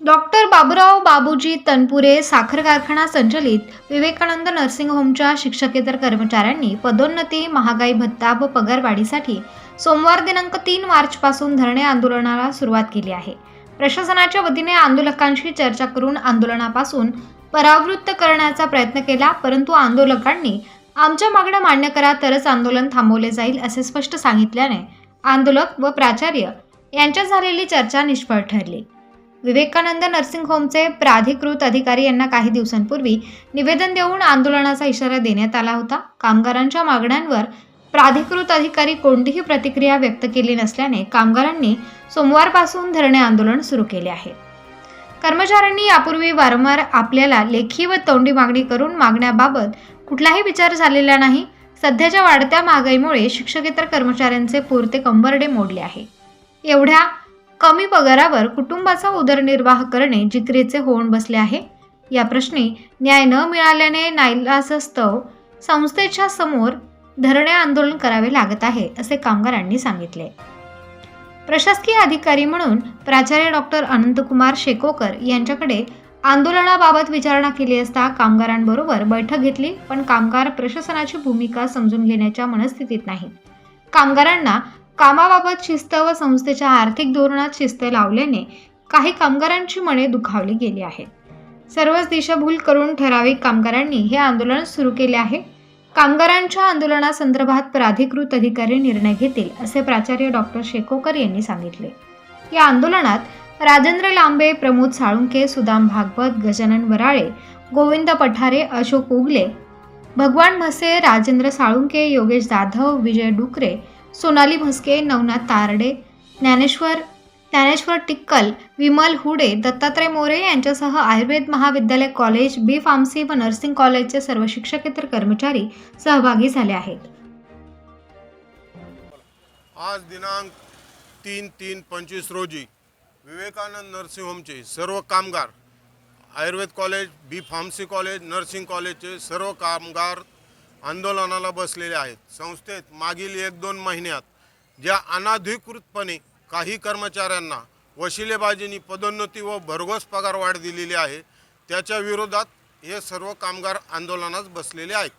Doctor Baburao बाबूजी तनपुरे साखर कारखाना संचलित विवेकानंद नर्सिंग होमच्या शिक्षकेतर कर्मचाऱ्यांनी पदोन्नती महागाई भत्ता व पगारवाढीसाठी सोमवार दिनांक तीन मार्चपासून धरणे आंदोलनाला सुरुवात केली आहे. प्रशासनाच्या वतीने आंदोलकांशी चर्चा करून आंदोलनापासून परावृत्त करण्याचा प्रयत्न केला परंतु आंदोलकांनी आमच्या मागण्या मान्य करा तरच आंदोलन थांबवले जाईल असे स्पष्ट सांगितल्याने आंदोलक व प्राचार्य यांच्यात झालेली चर्चा निष्फळ ठरली. विवेकानंद नर्सिंग होमचे प्राधिकृत अधिकारी यांना काही दिवसांपूर्वी निवेदन देऊन आंदोलनाचा इशारा देण्यात आला होता. कामगारांच्या मागण्यांवर प्राधिकृत अधिकारी कोणतीही प्रतिक्रिया व्यक्त केली नसल्याने कामगारांनी सोमवारपासून धरणे आंदोलन सुरू केले आहे. कर्मचाऱ्यांनी यापूर्वी वारंवार आपल्याला लेखी व तोंडी मागणी करून मागण्याबाबत कुठलाही विचार झालेला नाही. सध्याच्या वाढत्या महागाईमुळे शिक्षकेतर कर्मचाऱ्यांचे पुरते कंबरडे मोडले आहे. एवढ्या कमी पगारावर कुटुंबाचा उदरनिर्वाह करणे जिकरीचे होऊन बसले आहे. या प्रश्नी न्याय न मिळाल्याने नाईलासस्तव संस्थेच्या समोर धरणे आंदोलन करावे लागत आहे असे कामगारांनी सांगितले. प्रशासकीय अधिकारी म्हणून प्राचार्य डॉक्टर अनंतकुमार शेकोकर यांच्याकडे आंदोलनाबाबत विचारणा केली असता कामगारांबरोबर बैठक घेतली पण कामगार प्रशासनाची भूमिका समजून घेण्याच्या मनस्थितीत नाही. कामगारांना कामाबाबत शिस्त व संस्थेच्या आर्थिक धोरणात शिस्त लावल्याने काही कामगारांची मने दुखावली गेली आहेत. सर्वच दिशाभूल करून ठराविक कामगारांनी हे आंदोलन सुरू केले आहे. कामगारांच्या आंदोलनासंदर्भात प्राधिकृत अधिकारी निर्णय घेतील असे प्राचार्य डॉक्टर शेकोकर यांनी सांगितले. या आंदोलनात राजेंद्र लांबे प्रमोद साळुंके सुदाम भागवत गजानन वराळे गोविंद पठारे अशोक उगले भगवान म्हसे राजेंद्र साळुंके योगेश जाधव विजय डुकरे सोनाली भस्के नवनाथ तारडे ज्ञानेश्वर ज्ञानेश्वर टिक्कल विमल हुडे दत्तात्रय मोरे यांच्यासह आयुर्वेद महाविद्यालय कॉलेज बी फार्मसी व नर्सिंग कॉलेजचे सर्व शिक्षकेतर कर्मचारी सहभागी झाले आहेत. आज दिनांक तीन तीन पंचवीस रोजी विवेकानंद नर्सिंग होमचे सर्व कामगार Ayurveda college B pharmacy college nursing कॉलेजचे सर्व कामगार आंदोलनाला बसलेले आहेत. संस्थेत मागील एक दोन महिन्यात ज्या अनाधिकृतपणे काही कर्मचाऱ्यांना वशिलेबाजीनी पदोन्नती व भरघोस पगार वाढ दिलेली आहे त्याच्या विरोधात हे सर्व कामगार आंदोलनात बसलेले आहेत.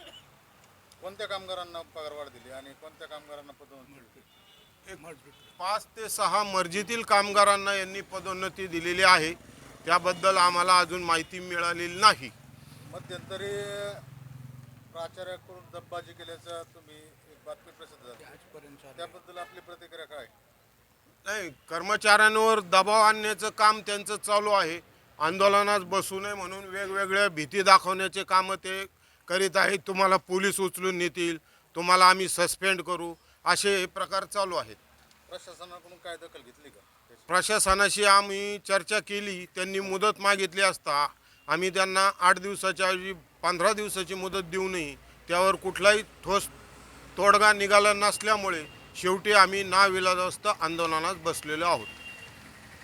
कोणत्या कामगारांना पगारवाढ दिली आणि कोणत्या कामगारांना पदोन्नती पाच ते सहा मर्जीतील कामगारांना यांनी पदोन्नती दिलेली आहे. त्याबद्दल आम्हाला अजून माहिती मिळालेली नाही. मध्यंतरी प्राचार्याकडून दबबाजी केल्याचं तुम्ही एक बातमी प्रसिद्ध झाली. त्याबद्दल आपली प्रतिक्रिया काय? नाही कर्मचाऱ्यांवर दबाव आणण्याचं काम त्यांचं चालू आहे. आंदोलनात बसू नये म्हणून वेगवेगळ्या भीती दाखवण्याचे कामं ते करीत आहेत. तुम्हाला पोलीस उचलून नेतील तुम्हाला आम्ही सस्पेंड करू असे हे प्रकार चालू आहेत. प्रशासनाकडून काय दखल घेतली का? त्याची? प्रशासनाशी आम्ही चर्चा केली त्यांनी मुदत मागितली असता आम्ही त्यांना आठ दिवसाच्या ऐवजी पंधरा दिवसाची मुदत देऊ नये. त्यावर कुठलाही ठोस तोडगा निघाला नसल्यामुळे शेवटी आम्ही नाविलाजास्त आंदोलनात बसलेलो आहोत.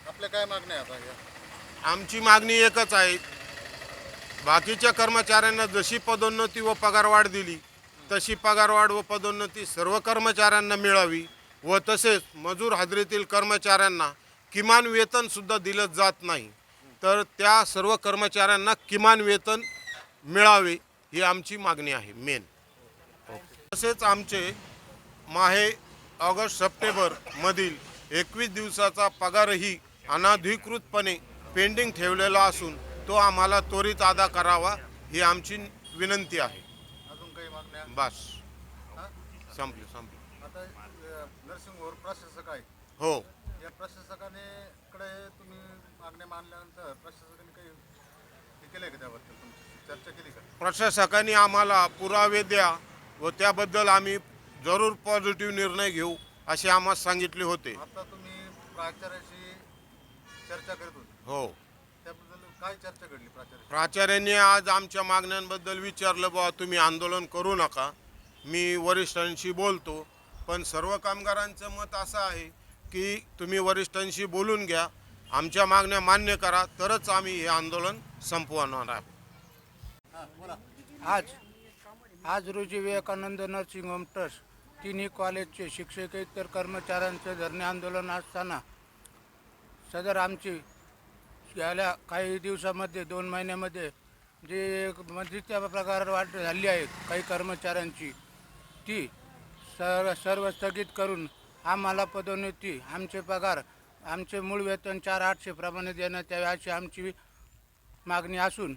आपल्या काय मागण्या आता या? आमची मागणी एकच आहे. बाकीच्या कर्मचाऱ्यांना जशी पदोन्नती व पगारवाढ दिली तशी पगारवाढ व पदोन्नती सर्व कर्मचाऱ्यांना मिळावी व तसेच मजूर हाजरीतील कर्मचाऱ्यांना किमान वेतनसुद्धा दिलं जात नाही. तर त्या सर्व कर्मचाऱ्यांना किमान वेतन मिळावे ही आमची मागणी आहे मेन तसेच आमचे माहे ऑगस्ट सप्टेंबरमधील एकवीस दिवसाचा पगारही अनाधिकृतपणे पेंडिंग ठेवलेला असून तो आम्हाला त्वरित अदा करावा ही आमची विनंती आहे. अजून काही मागण्या? बस. हा? संपले संपले. आता होम प्रशासक आहे हो. या प्रशासकाने कडे तुम्ही मागण्या मानल्यानंतर प्रशासकाने काही हे केलंय का त्याबद्दल तुमची? केली प्रशासकाने आम्हाला पुरावे द्या व त्याबद्दल आम्ही जरूर पॉझिटिव्ह निर्णय घेऊ असे आम्हाला सांगितले होते. आता तुम्ही प्राचार्याशी चर्चा करत होते. हो. त्याबद्दल काय चर्चा घडली प्राचार्य प्राचार्यांनी आज आमच्या मागण्यांबद्दल विचारलं बुवा तुम्ही आंदोलन करू नका. मी वरिष्ठांशी बोलतो. पण सर्व कामगारांचं मत असं आहे की तुम्ही वरिष्ठांशी बोलून घ्या. आमच्या मागण्या मान्य करा. तरच आम्ही हे आंदोलन संपवणार आहोत. आज आज रोजी विवेकानंद नर्सिंग होम ट्रस्ट तिन्ही कॉलेजचे शिक्षकेतर कर्मचाऱ्यांचे धरणे आंदोलन असताना सदर आमची गेल्या काही दिवसामध्ये दोन महिन्यामध्ये जे मजुरीच्या प्रकार वाढ झाली आहे काही कर्मचाऱ्यांची ती सर्व सर्व स्थगित करून आम्हाला पदोन्नती आमचे पगार आमचे मूळ वेतन चार आठशे प्रमाणे देण्यात यावे अशी आमची मागणी असून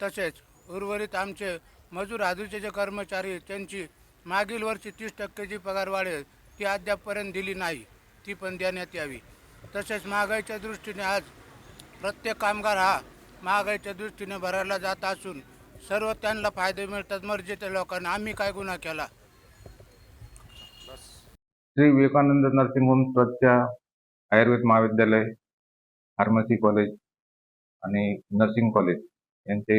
तसेच उर्वरित आमचे मजूर आधीचे जे कर्मचारी आहेत, त्यांची मागील वर्षी तीस टक्के जी पगार ती अद्यापपर्यंत दिली नाही. ती पण देण्यात यावी. तसेच महागाईच्या दृष्टीने आज प्रत्येक कामगार हा महागाईच्या दृष्टीने भरायला जात असून सर्व त्यांना फायदे मिळतात. मर्जीच्या लोकांना आम्ही काय गुन्हा केला? श्री विवेकानंद नर्सिंग होम ट्रस्टच्या आयुर्वेद महाविद्यालय फार्मसी कॉलेज आणि नर्सिंग कॉलेज यांचे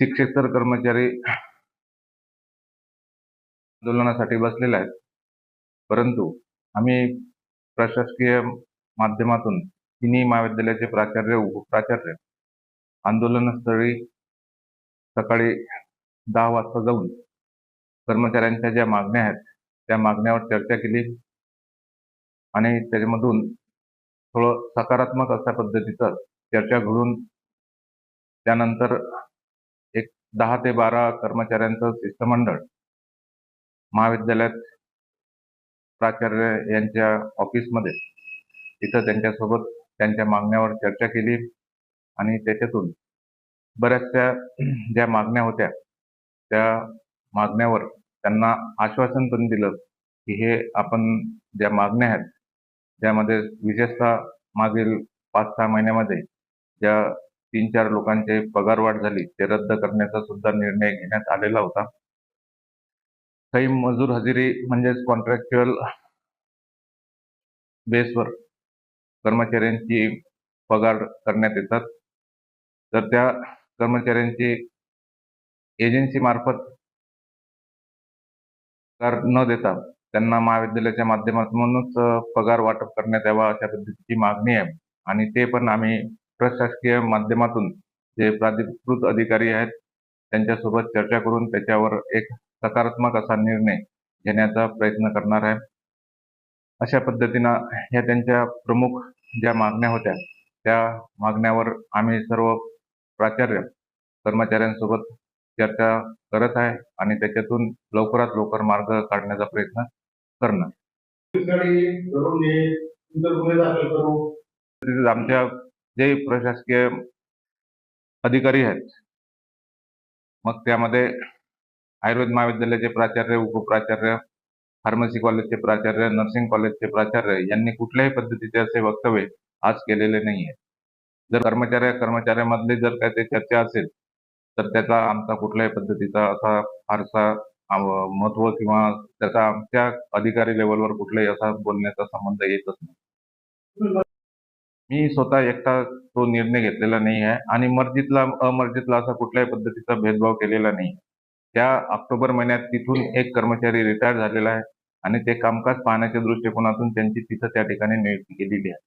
शिक्षेतर कर्मचारी आंदोलनासाठी बसलेले आहेत. परंतु आम्ही प्रशासकीय माध्यमातून तिन्ही महाविद्यालयाचे प्राचार्य उपप्राचार्य आंदोलनस्थळी सकाळी दहा वाजता जाऊन कर्मचाऱ्यांच्या ज्या मागण्या आहेत त्या मागण्यावर चर्चा केली आणि त्याच्यामधून थोडं सकारात्मक अशा पद्धतीचं चर्चा घडून त्यानंतर दहा ते बारा कर्मचाऱ्यांचं शिष्टमंडळ. महाविद्यालयात प्राचार्य यांच्या ऑफिसमध्ये. तिथं त्यांच्यासोबत त्यांच्या मागण्यावर चर्चा केली आणि त्याच्यातून बऱ्याचशा ज्या मागण्या होत्या त्या मागण्यावर त्यांना आश्वासन पण दिलं की हे आपण ज्या मागण्या आहेत त्यामध्ये विशेषतः मागील पाच सहा महिन्यामध्ये ज्या तीन चार लोकांचे पगारवाढ झाली ते रद्द करण्याचा सुद्धा निर्णय घेण्यात आलेला होता. काही मजूर हजेरी म्हणजेच कॉन्ट्रॅक्च्युअल बेसवर कर्मचाऱ्यांची पगार करण्यात येतात. तर त्या कर्मचाऱ्यांची एजन्सी मार्फत कर न देता त्यांना महाविद्यालयाच्या माध्यमातूनच पगार वाटप करण्यात यावा अशा पद्धतीची मागणी आहे. आणि ते पण आम्ही प्रशासकीय माध्यमातून जे प्राधिकृत अधिकारी आहेत त्यांच्यासोबत चर्चा करून त्याच्यावर एक सकारात्मक असा निर्णय घेण्याचा प्रयत्न करणार आहे. अशा पद्धतीनं ह्या त्यांच्या प्रमुख ज्या मागण्या होत्या त्या मागण्यावर आम्ही सर्व प्राचार्य कर्मचाऱ्यांसोबत चर्चा करत आहे आणि त्याच्यातून लवकरात लवकर मार्ग काढण्याचा प्रयत्न करणार. आमच्या जे प्रशासकीय अधिकारी आहेत मग त्यामध्ये आयुर्वेद महाविद्यालयाचे प्राचार्य उपप्राचार्य फार्मसी कॉलेजचे प्राचार्य नर्सिंग कॉलेजचे प्राचार्य यांनी कुठल्याही पद्धतीचे असे वक्तव्य आज केलेले नाही आहे जर कर्मचाऱ्या कर्मचाऱ्यामधली जर काय ते चर्चा असेल तर त्याचा आमचा कुठल्याही पद्धतीचा असा फारसा महत्त्व किंवा त्याचा आमच्या अधिकारी लेवलवर कुठलाही असा बोलण्याचा संबंध येतच नाही. मी स्वतः एकटा तो निर्णय घेतलेला नाही आहे आणि मर्जीतला अमर्जीतला असा कुठल्याही पद्धतीचा भेदभाव केलेला नाही. त्या ऑक्टोबर महिन्यात तिथून एक कर्मचारी रिटायर झालेला आहे आणि ते कामकाज पाहण्याच्या दृष्टिकोनातून त्यांची तिथं त्या ठिकाणी नियुक्ती केलेली आहे.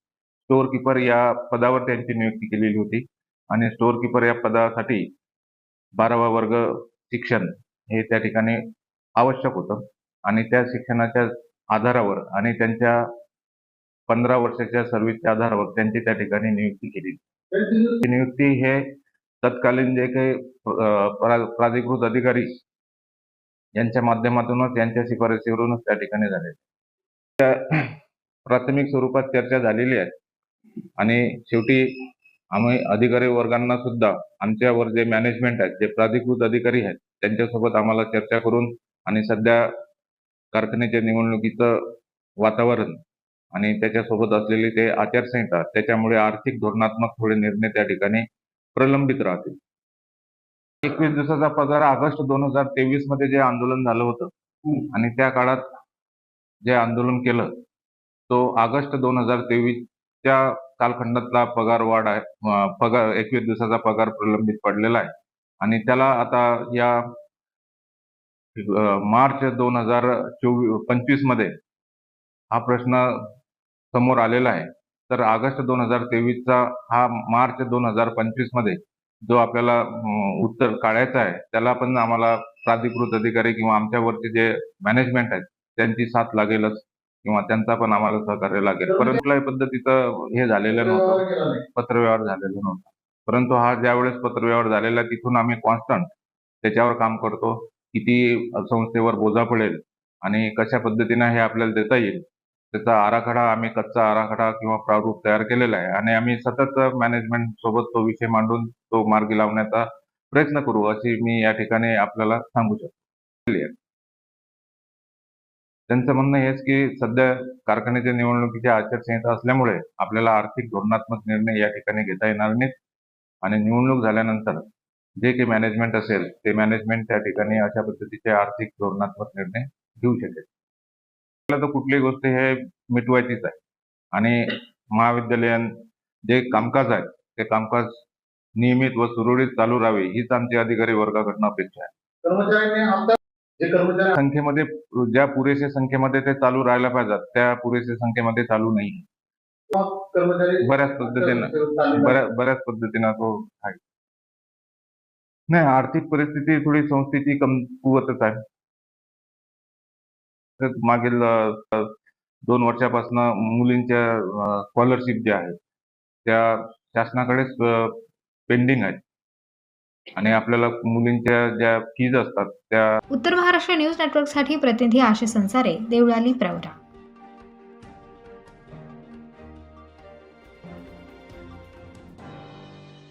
स्टोअर किपर या पदावर त्यांची नियुक्ती केलेली होती आणि स्टोअर किपर या पदासाठी बारावा वर्ग शिक्षण हे त्या ठिकाणी आवश्यक होतं आणि त्या शिक्षणाच्या आधारावर आणि त्यांच्या पंधरा वर्षाच्या सर्व्हिसच्या आधारावर त्यांची त्या ठिकाणी नियुक्ती केली. ती नियुक्ती हे तत्कालीन जे काही प्राधिकृत अधिकारी यांच्या माध्यमातूनच यांच्या शिफारसीवरूनच त्या ठिकाणी झाले. त्या प्राथमिक स्वरूपात चर्चा झालेली आहे. आणि शेवटी आम्ही अधिकारी वर्गांना सुद्धा आमच्यावर जे मॅनेजमेंट आहेत जे प्राधिकृत अधिकारी आहेत त्यांच्यासोबत आम्हाला चर्चा करून आणि सध्या कारखान्याच्या निवडणुकीचं वातावरण आणि त्याच्यासोबत असलेली ते आचारसंहिता त्याच्यामुळे आर्थिक धोरणात्मक थोडे निर्णय त्या ठिकाणी प्रलंबित राहतील. एकवीस दिवसाचा पगार ऑगस्ट दोन हजार तेवीसमध्ये जे आंदोलन झालं होतं आणि त्या काळात जे आंदोलन केलं तो ऑगस्ट दोन हजार तेवीसच्या कालखंडातला पगार वाढ आहे पगार एकवीस दिवसाचा पगार प्रलंबित पडलेला आहे. आणि त्याला आता या मार्च दोन हजार चोवीस पंचवीसमध्ये हा प्रश्न समोर आलेला आहे. तर ऑगस्ट दोन हजार तेवीसचा हा मार्च दोन हजार पंचवीसमध्ये जो आपल्याला उत्तर काढायचा आहे त्याला पण आम्हाला प्राधिकृत अधिकारी किंवा आमच्यावरचे जे मॅनेजमेंट आहेत त्यांची साथ लागेलच किंवा त्यांचा पण आम्हाला सहकार्य लागेल. परंतु कुठल्याही पद्धतीचं हे झालेलं नव्हतं. पत्रव्यवहार झालेला नव्हता. परंतु हा ज्यावेळेस पत्रव्यवहार झालेला तिथून आम्ही कॉन्स्टंट त्याच्यावर काम करतो. किती संस्थेवर बोजा पडेल आणि कशा पद्धतीनं हे आपल्याला देता येईल त्याचा आराखडा आम्ही कच्चा आराखडा किंवा प्रारूप तयार केलेला आहे आणि आम्ही सतत मॅनेजमेंट सोबत तो विषय मांडून तो मार्गी लावण्याचा प्रयत्न करू अशी मी या ठिकाणी आपल्याला सांगू शकतो. त्यांचं म्हणणं हेच की सध्या कारखान्याच्या निवडणुकीच्या आचारसंहिता असल्यामुळे आपल्याला आर्थिक धोरणात्मक निर्णय या ठिकाणी घेता येणार नाहीत आणि निवडणूक झाल्यानंतर जे काही मॅनेजमेंट असेल ते मॅनेजमेंट त्या ठिकाणी अशा पद्धतीचे आर्थिक धोरणात्मक निर्णय घेऊ शकेल. तर कुठलीही गोष्ट हे मिटवायचीच आहे. आणि महाविद्यालयीन जे कामकाज आहे ते कामकाज नियमित व सुरळीत चालू राहावे हीच आमची अधिकारी वर्गाकडनं अपेक्षा आहे. संख्येमध्ये ज्या पुरेशा संख्येमध्ये ते चालू राहायला पाहिजेत त्या पुरेशा संख्येमध्ये चालू नाही. बऱ्याच पद्धतीनं बऱ्याच पद्धतीनं तो आहे. नाही आर्थिक परिस्थिती थोडी संस्थेची कमकुवतच आहे. मागील दोन वर्षापासून मुलींच्या स्कॉलरशिप ज्या आहेत त्या शासनाकडेच पेंडिंग आहेत. आणि आपल्याला मुलींच्या ज्या फीज असतात त्या उत्तर महाराष्ट्र न्यूज नेटवर्कसाठी प्रतिनिधी आशिष संसारे देवळाली प्रवरा